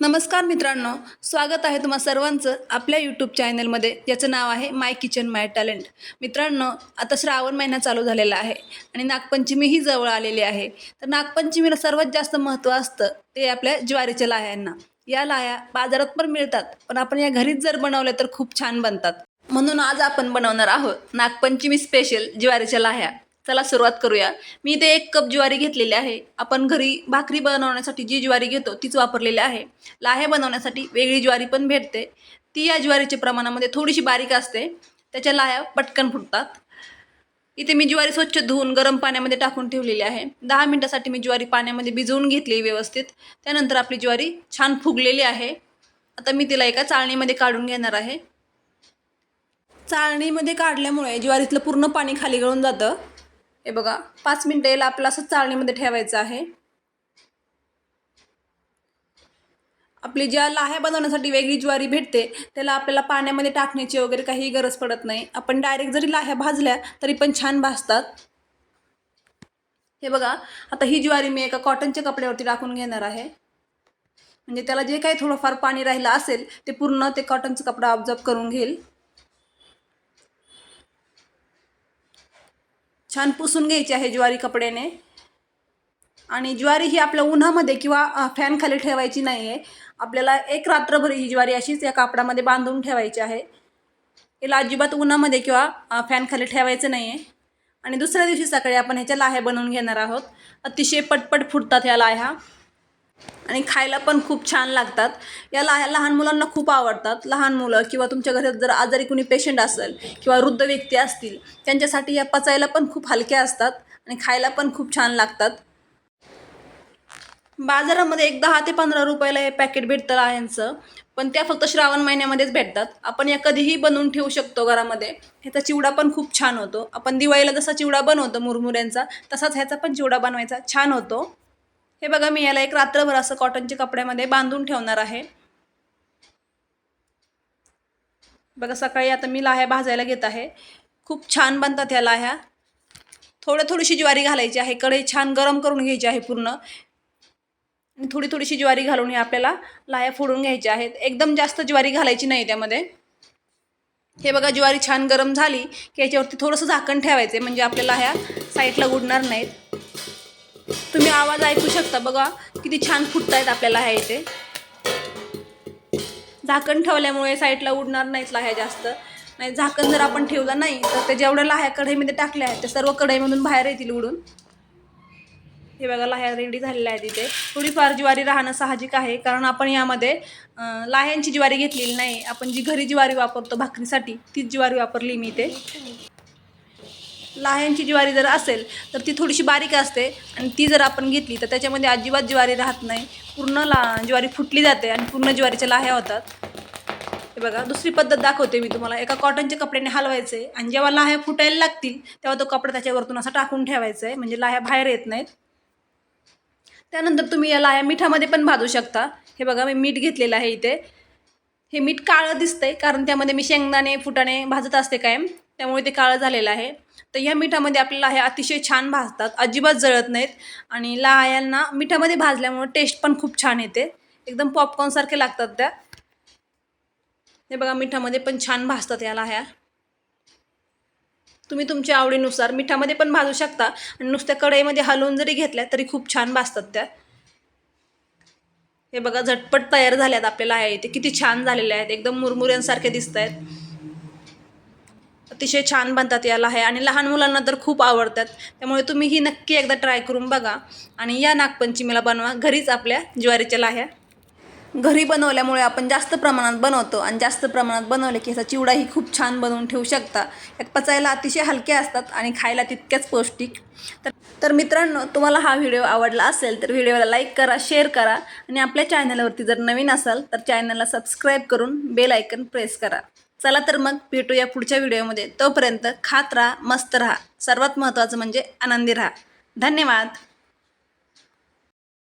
नमस्कार मित्रांनो स्वागत आहे तुम्हा सर्वांचं आपल्या यूट्यूब चॅनलमध्ये ज्याचं नाव आहे माय किचन माय टॅलेंट मित्रांनो आता श्रावण महिना चालू झालेला आहे आणि नागपंचमीही जवळ आलेली आहे. तर नागपंचमीला सर्वात जास्त महत्त्व असतं ते आपल्या ज्वारीच्या लाह्यांना. या लाह्या बाजारात पण मिळतात पण आपण या घरीच जर बनवल्या तर खूप छान बनतात. म्हणून आज आपण बनवणार आहोत नागपंचमी स्पेशल ज्वारीच्या लाह्या. चला सुरुवात करूया. मी इथे एक कप ज्वारी घेतलेली आहे. आपण घरी भाकरी बनवण्यासाठी जी ज्वारी घेतो तीच वापरलेली आहे. लाह्या बनवण्यासाठी वेगळी ज्वारी पण भेटते. ती या ज्वारीच्या प्रमाणामध्ये थोडीशी बारीक असते. त्याच्या लाह्या पटकन फुटतात. इथे मी ज्वारी स्वच्छ धुवून गरम पाण्यामध्ये टाकून ठेवलेली आहे. दहा मिनटासाठी मी ज्वारी पाण्यामध्ये भिजवून घेतली व्यवस्थित. त्यानंतर आपली ज्वारी छान फुगलेली आहे. आता मी तिला एका चाळणीमध्ये काढून घेणार आहे. चाळणीमध्ये काढल्यामुळे ज्वारीतलं पूर्ण पाणी खाली गळून जातं. हे बघा पाच मिनटं याला आपलं असं चाळणीमध्ये ठेवायचं आहे. आपली ज्या लाह्या बनवण्यासाठी वेगळी ज्वारी भेटते त्याला आपल्याला पाण्यामध्ये टाकण्याची वगैरे काही गरज पडत नाही. आपण डायरेक्ट जरी लाह्या भाजल्या तरी पण छान भाजतात. हे बघा आता ही ज्वारी मी एका कॉटनच्या कपड्यावरती टाकून घेणार आहे. म्हणजे त्याला जे काही थोडंफार पाणी राहिलं असेल ते पूर्ण ते कॉटनचं कपडा ऑब्झर्व करून घेईल. छान पुसून घ्यायची आहे ज्वारी कपड्याने. आणि ज्वारी ही आपल्या उन्हामध्ये किंवा फॅनखाली ठेवायची नाही आहे आपल्याला एक रात्रभर ही ज्वारी अशीच या कापडामध्ये बांधून ठेवायची आहे. याला अजिबात उन्हामध्ये किंवा फॅनखाली ठेवायचं नाही आहे आणि दुसऱ्या दिवशी सकाळी आपण ह्याच्या लाह्या बनवून घेणार आहोत. अतिशय पटपट फुटतात ह्या लाह्या. आणि खायला पण खूप छान लागतात. या लाह्या लहान मुलांना खूप आवडतात. लहान मुलं किंवा तुमच्या घरात जर आजारी कुणी पेशंट असेल किंवा वृद्ध व्यक्ती असतील त्यांच्यासाठी या पचायला पण खूप हलक्या असतात आणि खायला पण खूप छान लागतात. बाजारामध्ये एक दहा ते पंधरा रुपयाला हे पॅकेट भेटतं लाह्यांचं पण त्या फक्त श्रावण महिन्यामध्येच भेटतात. आपण या कधीही बनवून ठेवू शकतो घरामध्ये. ह्याचा चिवडा पण खूप छान होतो. आपण दिवाळीला जसा चिवडा बनवतो मुरमुऱ्यांचा तसाच ह्याचा पण चिवडा बनवायचा छान होतो. हे बघा मी याला एक रात्रभर असं कॉटनच्या कपड्यामध्ये बांधून ठेवणार आहे. बघा सकाळी आता मी लाह्या भाजायला घेत आहे. खूप छान बनतात ह्या लाह्या. थोडं थोडीशी ज्वारी घालायची आहे. कढई छान गरम करून घ्यायची आहे पूर्ण. आणि थोडी थोडीशी ज्वारी घालून हे आपल्याला लाह्या फोडून घ्यायच्या आहेत. एकदम जास्त ज्वारी घालायची नाही त्यामध्ये. हे बघा ज्वारी छान गरम झाली की याच्यावरती थोडंसं झाकण ठेवायचं आहे. म्हणजे आपल्याला ह्या साईडला उडणार नाहीत. तुम्ही आवाज ऐकू शकता बघा किती छान फुटतायत आपल्याला ह्या इथे. झाकण ठेवल्यामुळे साईडला उडणार नाहीत लाह्या जास्त. नाही झाकण जर आपण ठेवलं नाही तर ते जेवढ्या लाह्या कढईमध्ये टाकल्या आहेत त्या सर्व कढईमधून बाहेर येतील उडून. हे बघा लाह्या रेडी झालेल्या आहेत इथे. थोडीफार ज्वारी राहणं साहजिक आहे कारण आपण यामध्ये लाह्यांची ज्वारी घेतलेली नाही. आपण जी घरी ज्वारी वापरतो भाकरीसाठी तीच ज्वारी वापरली मी इथे. लाह्यांची ज्वारी जर असेल तर ती थोडीशी बारीक असते. आणि ती जर आपण घेतली तर त्याच्यामध्ये अजिबात ज्वारी राहत नाही. पूर्ण ला ज्वारी फुटली जाते आणि पूर्ण ज्वारीच्या लाह्या होतात. हे बघा दुसरी पद्धत दाखवते मी तुम्हाला. एका कॉटनच्या कपड्याने हलवायचे आणि जेव्हा लाह्या फुटायला लागतील तेव्हा तो कपडा त्याच्यावरतून असा टाकून ठेवायचा आहे म्हणजे लाह्या बाहेर येत नाहीत. त्यानंतर तुम्ही या लाह्या मिठामध्ये पण भाजू शकता. हे बघा मी मीठ घेतलेलं आहे इथे. हे मीठ काळं दिसतंय कारण त्यामध्ये मी शेंगदाणे फुटाणे भाजत असते कायम. त्यामुळे ते काळं झालेलं आहे. तर ह्या मिठामध्ये आपल्याला हे अतिशय छान भाजतात. अजिबात जळत नाहीत. आणि लाह्यांना मिठामध्ये भाजल्यामुळे टेस्ट पण खूप छान येते. एकदम पॉपकॉर्नसारखे लागतात त्या. हे बघा मिठामध्ये पण छान भाजतात या लाह्या. तुम्ही तुमच्या आवडीनुसार मिठामध्ये पण भाजू शकता. आणि नुसत्या कढईमध्ये हलवून जरी घेतल्या तरी खूप छान भाजतात त्या. हे बघा झटपट तयार झाल्यात आपल्याला आहे इथे. किती छान झालेल्या आहेत. एकदम मुरमुऱ्यांसारखे दिसत आहेत अतिशय छान बनतात याला आहे आणि लहान मुलांना तर खूप आवडतात. त्यामुळे तुम्ही ही नक्की एकदा ट्राय करून बघा आणि या नागपंचमीला बनवा घरीच आपल्या ज्वारीच्या लाह्या. घरी बनवल्यामुळे आपण जास्त प्रमाणात बनवतो आणि जास्त प्रमाणात बनवले की ह्याचा चिवडाही खूप छान बनवून ठेवू शकता. यात पचायला अतिशय हलके असतात आणि खायला तितक्याच पौष्टिक. तर तर मित्रांनो तुम्हाला हा व्हिडिओ आवडला असेल तर व्हिडिओला लाईक करा शेअर करा आणि आपल्या चॅनलवरती जर नवीन असाल तर चॅनलला सबस्क्राईब करून बेल आयकन प्रेस करा. चला तर मग भेटूया पुढच्या व्हिडिओमध्ये. तोपर्यंत खात राहा मस्त राहा. सर्वात महत्त्वाचं म्हणजे आनंदी राहा. धन्यवाद.